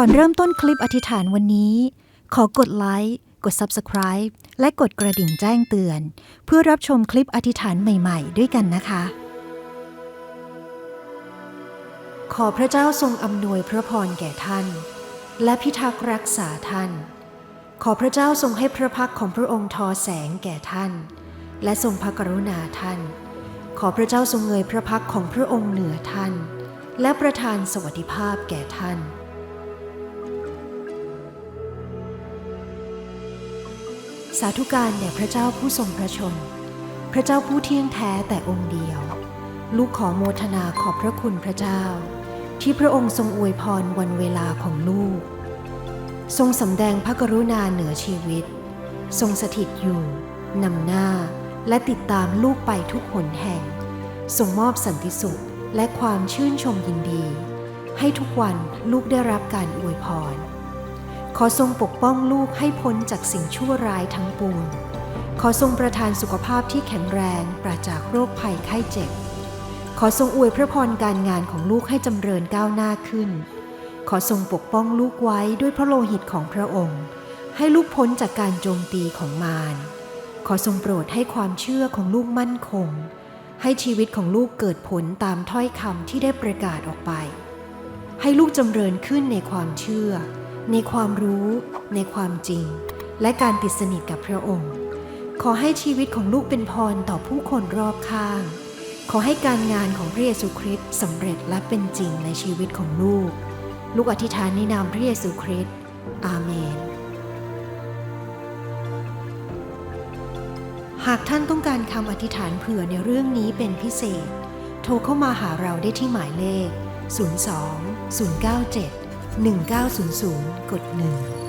ก่อนเริ่มต้นคลิปอธิษฐานวันนี้ ขอกดไลค์กด Subscribe และกดกระดิ่งแจ้งเตือน เพื่อรับชมคลิปอธิษฐานใหม่ๆ ด้วยกันนะคะ ขอพระเจ้าทรงอำนวยพระพรแก่ท่าน และพิทักษ์รักษาท่าน ขอพระเจ้าทรงให้พระพักของพระองค์ทอแสงแก่ท่าน และทรงพระกรุณาท่าน ขอพระเจ้าทรงเงยพระพักของพระองค์เหนือท่าน และประทานสวัสดิภาพแก่ท่าน สาธุการแด่พระเจ้าผู้ทรงพระชน พระเจ้าผู้เที่ยงแท้แต่องค์เดียว ลูกขอโมทนาขอบพระคุณพระเจ้า ที่พระองค์ทรงอวยพรวันเวลาของลูก ทรงสำแดงพระกรุณาเหนือชีวิต ทรงสถิตอยู่นำหน้าและติดตามลูกไปทุกหนแห่ง ทรงมอบสันติสุขและความชื่นชมยินดี ให้ทุกวันลูกได้รับการอวยพร ขอทรงปกป้องลูกให้พ้นจากสิ่งชั่วร้ายทั้งปวง ขอทรงประทานสุขภาพที่แข็งแรงปราศจากโรคภัยไข้เจ็บ ขอทรงอวยพระพรการงานของลูกให้จำเริญก้าวหน้าขึ้น ขอทรงปกป้องลูกไว้ด้วยพระโลหิตของพระองค์ ให้ลูกพ้นจากการโจมตีของมาร ขอทรงโปรดให้ความเชื่อของลูกมั่นคง ให้ชีวิตของลูกเกิดผลตามถ้อยคำที่ได้ประกาศออกไป ให้ลูกจำเริญขึ้นในความเชื่อ ในความรู้ ในความจริง และการติดสนิทกับพระองค์ ขอให้ชีวิตของลูกเป็นพรต่อผู้คนรอบข้าง ขอให้การงานของพระเยซูคริสต์สำเร็จและเป็นจริงในชีวิตของลูก ลูกอธิษฐานในนามพระเยซูคริสต์อาเมน หากท่านต้องการคำอธิษฐานเผื่อในเรื่องนี้เป็นพิเศษ โทรเข้ามาหาเราได้ที่หมายเลข 02 097 1900กด1